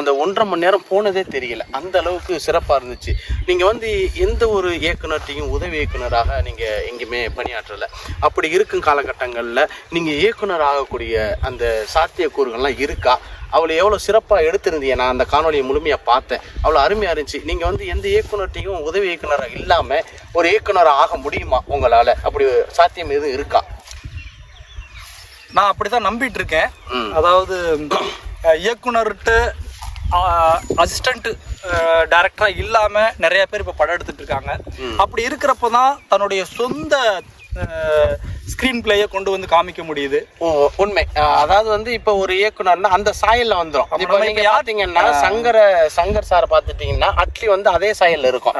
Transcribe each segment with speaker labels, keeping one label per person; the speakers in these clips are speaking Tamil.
Speaker 1: அந்த ஒன்றரை மணி நேரம் போனதே தெரியல. அந்த அளவுக்கு சிறப்பாக இருந்துச்சு. நீங்கள் வந்து எந்த ஒரு இயக்குனர்ட்டையும் உதவி இயக்குனராக நீங்கள் எங்கேயுமே பணியாற்றலை. அப்படி இருக்கும் காலகட்டங்களில் நீங்கள் இயக்குனர் ஆகக்கூடிய அந்த சாத்தியக்கூறுகள்லாம் இருக்கா? அவளை எவ்வளோ சிறப்பாக எடுத்திருந்தீங்க? நான் அந்த காணொலியை முழுமையாக பார்த்தேன். அவ்வளோ அருமையாக இருந்துச்சு. நீங்கள் வந்து எந்த இயக்குனர்ட்டையும் உதவி இயக்குனராக இல்லாமல் ஒரு இயக்குனராக ஆக முடியுமா உங்களால்? அப்படி சாத்தியம் எதுவும் இருக்கா?
Speaker 2: நான் அப்படிதான் நம்பிட்டு இருக்கேன். அதாவது இயக்குனர்கிட்ட அசிஸ்டண்ட் டைரக்டரா இல்லாம நிறைய பேர் இப்ப படம் எடுத்துட்டு இருக்காங்க. அப்படி இருக்கிறப்ப தான் தன்னுடைய சொந்த ஸ்கிரீன் பிளேயை கொண்டு வந்து காமிக்க முடியுது.
Speaker 1: உண்மை. அதாவது வந்து இப்போ ஒரு இயக்குனர்னா அந்த சாயல்ல வந்துடும் இப்போ நீங்க பார்த்தீங்கன்னா சங்கர சங்கர் சார் பார்த்துட்டீங்கன்னா அட்லி வந்து அதே சாயல்ல இருக்கும்.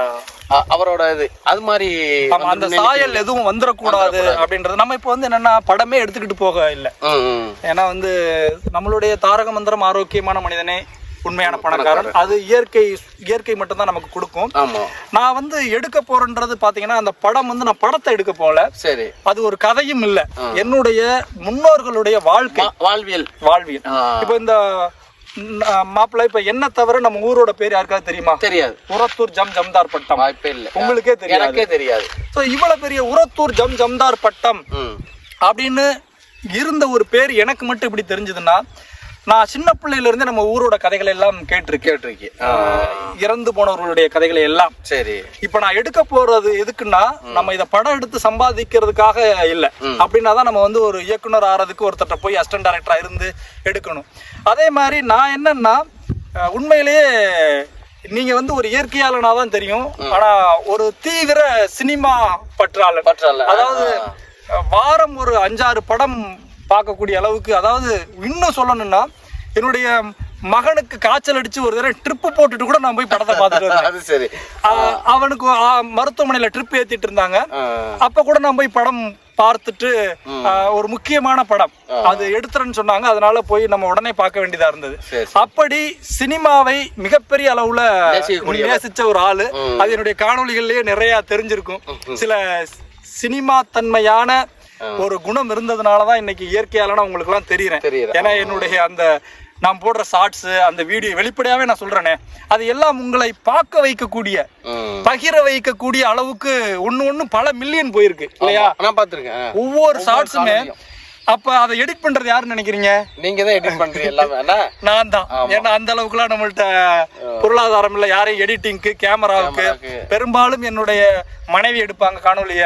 Speaker 1: அவரோட இது. அது மாதிரி
Speaker 2: அந்த சாயல் எதுவும் வந்துடக்கூடாது அப்படின்றது. நம்ம இப்போ வந்து என்னன்னா படமே எடுத்துக்கிட்டு போக இல்லை. ஏன்னா வந்து நம்மளுடைய தாரக மந்திரம் ஆரோக்கியமான மனிதனே. உண்மையான பணக்காரன் அது இயற்கை இயற்கை மட்டும்தான் நமக்கு கொடுக்கும். நான் வந்து எடுக்க போறேன்றது பாத்தீங்கன்னா அந்த படம் வந்து நான் படத்தை எடுக்க போல.
Speaker 1: சரி.
Speaker 2: அது ஒரு கதையும் இல்ல. என்னுடைய முன்னோர்களுடைய வாழ்க்கை.
Speaker 1: வாழ்வியல்.
Speaker 2: வாழ்வியல். இப்போ இந்த மாப்பிள்ளை இப்ப என்ன தவிர நம்ம ஊரோட பேர் யாருக்காவது தெரியுமா?
Speaker 1: தெரியாது.
Speaker 2: உரத்தூர் ஜம் ஜம்தார் பட்டம்.
Speaker 1: வாய்ப்பே இல்லை.
Speaker 2: உங்களுக்கே தெரியாது.
Speaker 1: எனக்கே தெரியாது.
Speaker 2: ஸோ இவ்வளவு பெரிய உரத்தூர் ஜம் ஜம்தார் பட்டம் அப்படின்னு இருந்த ஒரு பேர் எனக்கு மட்டும் இப்படி தெரிஞ்சதுன்னா நான் சின்ன பிள்ளையில இருந்தே நம்ம ஊரோட கதைகளை எல்லாம் கேட்டிருக்கேன்.
Speaker 1: கேட்டிருக்கேன்
Speaker 2: இறந்து போனவர்களுடைய கதைகளை எல்லாம்.
Speaker 1: சரி.
Speaker 2: இப்ப நான் எடுக்க போறது எதுக்குன்னா நம்ம இத படம் எடுத்து சம்பாதிக்கிறதுக்காக இல்ல. அப்படின்னா தான் நம்ம வந்து ஒரு இயக்குனர் ஆறதுக்கு ஒருத்தட்ட போய் அசிஸ்டன்ட் டைரக்டரா இருந்து எடுக்கணும். அதே மாதிரி நான் என்னன்னா உண்மையிலேயே நீங்க வந்து ஒரு இயற்கையாளனா தான் தெரியும். ஆனா ஒரு தீவிர சினிமா பற்றாளர்
Speaker 1: பற்றால
Speaker 2: அதாவது வாரம் ஒரு அஞ்சாறு படம் பார்க்கக்கூடிய அளவுக்கு அதாவது இன்னும் சொல்லணும்னா என்னுடைய மகனுக்கு காய்ச்சல் அடிச்சு ஒரு தடவை ட்ரிப்பு போட்டுட்டு கூட நான் போய் படத்தை பார்த்துட்டு
Speaker 1: சரி.
Speaker 2: அவனுக்கு மருத்துவமனையில ட்ரிப் ஏத்திட்டு இருந்தாங்க. அப்ப கூட நான் போய் படம் பார்த்துட்டு ஒரு முக்கியமான படம். அது எடுத்துறேன்னு சொன்னாங்க. அதனால போய் நம்ம உடனே பார்க்க வேண்டியதா இருந்தது. அப்படி சினிமாவை மிகப்பெரிய அளவுல. நேசிச்ச ஒரு ஆளு. அது என்னுடைய காணொளிகள்லயே நிறைய தெரிஞ்சிருக்கும். சில சினிமா தன்மையான ஒரு குணம் இருந்ததுனால தான் இன்னைக்கு உங்களுக்கு எல்லாம் தெரியுறேன். ஏன்னா என்னுடைய அந்த நான் போடுற ஷார்ட்ஸ் அந்த வீடியோ வெளிப்படையாவே நான் சொல்றேனே. அது எல்லாம் உங்களை பார்க்க வைக்கக்கூடிய. பகிர வைக்கக்கூடிய அளவுக்கு ஒண்ணு ஒண்ணு பல மில்லியன் போயிருக்கு இல்லையா?
Speaker 1: நான் பார்த்துருக்கேன்.
Speaker 2: ஒவ்வொரு ஷார்ட்ஸுமே அப்ப அதை எடிட் பண்றது யாருன்னு நினைக்கிறீங்க?
Speaker 1: நீங்க தான் எடிட் பண்றீங்க எல்லாமே.
Speaker 2: நான் தான். ஏன்னா அந்த அளவுக்குலாம் நம்மள்ட்ட பொருளாதாரம் இல்ல யாரையும் எடிட்டிங்க்கு கேமராவுக்கு. பெரும்பாலும் என்னுடைய மனைவி எடுப்பாங்க காணொலிய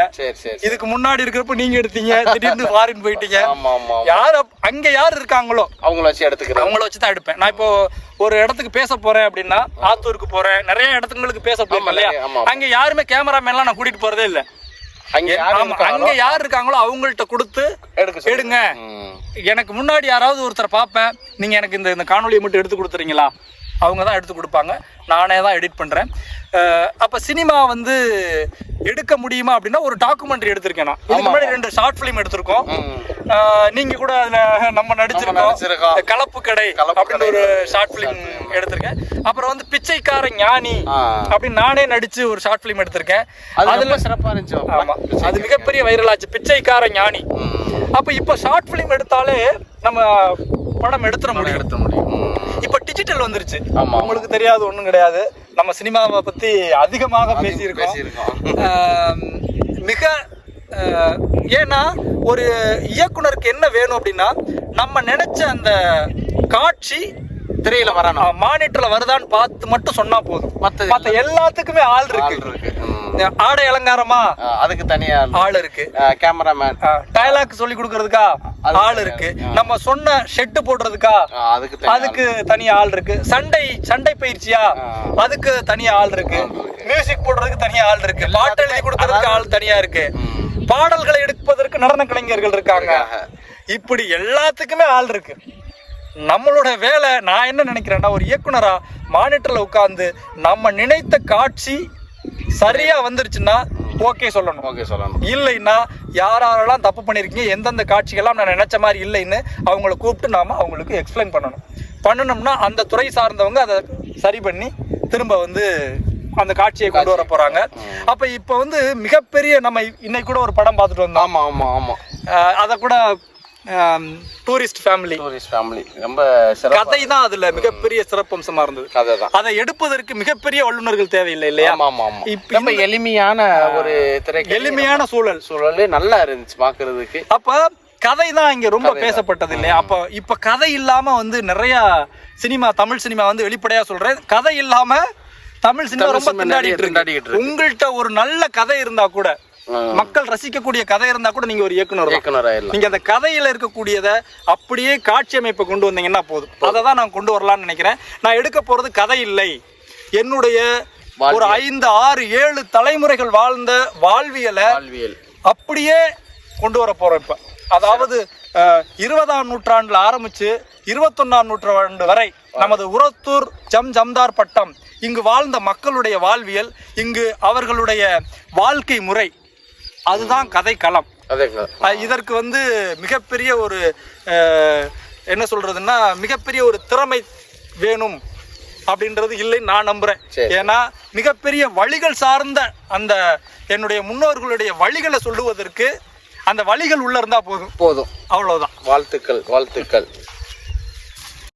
Speaker 2: இதுக்கு முன்னாடி இருக்கிறப்ப நீங்க எடுத்தீங்க திடீர்னு ஃபாரின் போயிட்டீங்க. யார் அங்க யார் இருக்காங்களோ
Speaker 1: அவங்கள வச்சு எடுத்துக்கிறேன்.
Speaker 2: அவங்கள வச்சு தான் எடுப்பேன். நான் இப்போ ஒரு இடத்துக்கு பேச போறேன் அப்படின்னா ஆத்தூருக்கு போறேன். நிறைய இடத்துங்களுக்கு பேச போறேன் இல்லையா. அங்க யாருமே கேமராமேன்லாம் நான் கூட்டிட்டு போறதே இல்ல.
Speaker 1: அங்க யாரு
Speaker 2: இருக்காங்களோ அவங்கள்ட்ட கொடுத்து. எடுங்க. எனக்கு முன்னாடி யாராவது ஒருத்தர் பார்ப்பேன். நீங்க எனக்கு இந்த இந்த காணொலியை மட்டும் எடுத்து கொடுத்துறீங்களா? அவங்க தான் எடுத்து கொடுப்பாங்க. நானே தான் எடிட் பண்றேன். அப்ப சினிமா வந்து எடுக்க முடியுமா அப்படின்னா ஒரு டாக்குமெண்ட்ரி எடுத்திருக்கேன் நான். இதுக்கு முன்னாடி ரெண்டு ஷார்ட் ஃபிலிம் எடுத்திருக்கோம். நீங்க கூட அதுல நம்ம நடிச்சிருக்கோம். கலப்பு கடை அப்படின்னு ஒரு ஷார்ட் ஃபிலிம் எடுத்திருக்கேன். அப்புறம் வந்து பிச்சைக்கார ஞானி. அப்படின்னு நானே நடிச்சு ஒரு ஷார்ட் ஃபிலிம் எடுத்திருக்கேன்.
Speaker 1: அது ரொம்ப சிறப்பா இருந்துச்சு.
Speaker 2: ஆமா. அது மிகப்பெரிய வைரல் ஆச்சு. பிச்சைக்கார ஞானி. அப்ப இப்ப ஷார்ட் ஃபிலிம் எடுத்தாலே நம்ம படம் எடுத்துட முடியும்.
Speaker 1: எடுத்த முடியும்.
Speaker 2: இப்ப டிஜிட்டல் வந்துருச்சு.
Speaker 1: ஆமா.
Speaker 2: உங்களுக்கு தெரியாது ஒண்ணும் கிடையாது. நம்ம சினிமாவை பத்தி அதிகமாக பேசியிருக்கோம். மிக ஏன்னா ஒரு இயக்குனருக்கு என்ன வேணும் அப்படின்னா நம்ம நினைச்ச அந்த காட்சி
Speaker 1: திரையில வரணும்.
Speaker 2: மானிட்டர்ல வருதான்னு பார்த்து மட்டும் சொன்னா போதும்.
Speaker 1: மத்தது
Speaker 2: மத்த எல்லாத்துக்குமே ஆள் இருக்கு. ஆடை அலங்காரமா?
Speaker 1: அதுக்கு தனியா
Speaker 2: ஆள் இருக்கு.
Speaker 1: கேமராமேன்
Speaker 2: டயலாக் சொல்லி கொடுக்கறதுக்கா? ஆள் இருக்கு. நம்ம சொன்ன ஷெட்டு போடுறதுக்கா?
Speaker 1: அதுக்கு
Speaker 2: அதுக்கு தனி ஆள் இருக்கு. சண்டை சண்டை பயிற்சியா? அதுக்கு தனி ஆள் இருக்கு. மியூசிக் போடுறதுக்கு தனியா ஆள் இருக்கு. பாட்டு எழுதி கொடுக்கறதுக்கு ஆள் தனியா இருக்கு. பாடல்களை எடுப்பதற்கு நடன கலைஞர்கள் இருக்காங்க. இப்படி எல்லாத்துக்குமே ஆள் இருக்கு. நம்மளோட வேலை நான் என்ன நினைக்கிறேன்னா ஒரு இயக்குனரா மானிட்டர்ல உட்கார்ந்து நம்ம நினைத்த காட்சி சரியா வந்துருச்சுன்னா ஓகே சொல்லணும்.
Speaker 1: ஓகே சொல்லணும்.
Speaker 2: இல்லைன்னா யார் யாரெல்லாம் தப்பு பண்ணியிருக்கீங்க எந்தெந்த காட்சிகள்லாம் நான் நினைச்ச மாதிரி இல்லைன்னு அவங்கள கூப்பிட்டு நாம அவங்களுக்கு எக்ஸ்பிளைன் பண்ணணும். பண்ணணும்னா அந்த துறை சார்ந்தவங்க அதை சரி பண்ணி திரும்ப வந்து அந்த காட்சியை கொண்டு வர போறாங்க. அப்ப இப்ப வந்து மிகப்பெரிய நம்ம இன்னைக்கு கூட ஒரு படம் பார்த்துட்டு வந்தோம்.
Speaker 1: ஆமா ஆமா ஆமா.
Speaker 2: அதை கூட டூரிஸ்ட் ஃபேமிலி
Speaker 1: டூரிஸ்ட் ஃபேமிலி ரொம்ப சிறப்பு
Speaker 2: கதை தான் அதுல மிகப்பெரிய சிறப்பம்சமா இருந்தது.
Speaker 1: கதை தான்.
Speaker 2: அதை எடுப்பதற்கு மிகப்பெரிய வல்லுநர்கள் தேவையில்லை இல்லையா?
Speaker 1: ஆமா ஆமா
Speaker 2: இப்ப
Speaker 1: ரொம்ப எளிமையான ஒரு திரை
Speaker 2: எளிமையான சூழல்.
Speaker 1: சூழலே நல்லா இருந்துச்சு பாக்குறதுக்கு
Speaker 2: அப்ப கதை தான் இங்க ரொம்ப பேசப்பட்டது இல்லையா? அப்ப இப்ப கதை இல்லாம வந்து நிறைய சினிமா தமிழ் சினிமா வந்து வெளிப்படையா சொல்றேன். கதை இல்லாம தமிழ் சினிமா ரொம்ப திண்டாடிட்டு இருக்கு.
Speaker 1: இருக்கு.
Speaker 2: உங்கள்கிட்ட ஒரு நல்ல கதை இருந்தா கூட. மக்கள் ரசிக்கக்கூடிய கதை இருந்தா கூட நீங்க ஒரு இயக்குனர்.
Speaker 1: இயக்குனர்
Speaker 2: நீங்க அந்த கதையில இருக்கக்கூடியத அப்படியே காட்சி அமைப்பை கொண்டு வந்தீங்கன்னா போதும். அதை தான் நான் கொண்டு வரலாம்னு நினைக்கிறேன். நான் எடுக்க போறது கதை இல்லை. என்னுடைய ஒரு ஐந்து ஆறு ஏழு தலைமுறைகள் வாழ்ந்த வாழ்வியலை அப்படியே கொண்டு வர போறோம் இப்ப. அதாவது இருபதாம் நூற்றாண்டுல ஆரம்பிச்சு இருபத்தொன்னாம் நூற்றாண்டு வரை நமது உரத்தூர் ஜம் ஜம்தார் பட்டம் இங்கு வாழ்ந்த மக்களுடைய வாழ்வியல் இங்கு அவர்களுடைய வாழ்க்கை முறை அதுதான் கதை களம் இதற்கு வந்து மிகப்பெரிய ஒரு என்ன சொல்றதுன்னா மிகப்பெரிய ஒரு திறமை வேணும் அப்படின்றது இல்லைன்னு நான் நம்புறேன். ஏன்னா மிகப்பெரிய வழிகள் சார்ந்த அந்த என்னுடைய முன்னோர்களுடைய வழிகளை சொல்லுவதற்கு அந்த வழிகள் உள்ள இருந்தா போதும்.
Speaker 1: போதும்.
Speaker 2: அவ்வளவுதான்.
Speaker 1: வாழ்த்துக்கள் வாழ்த்துக்கள்.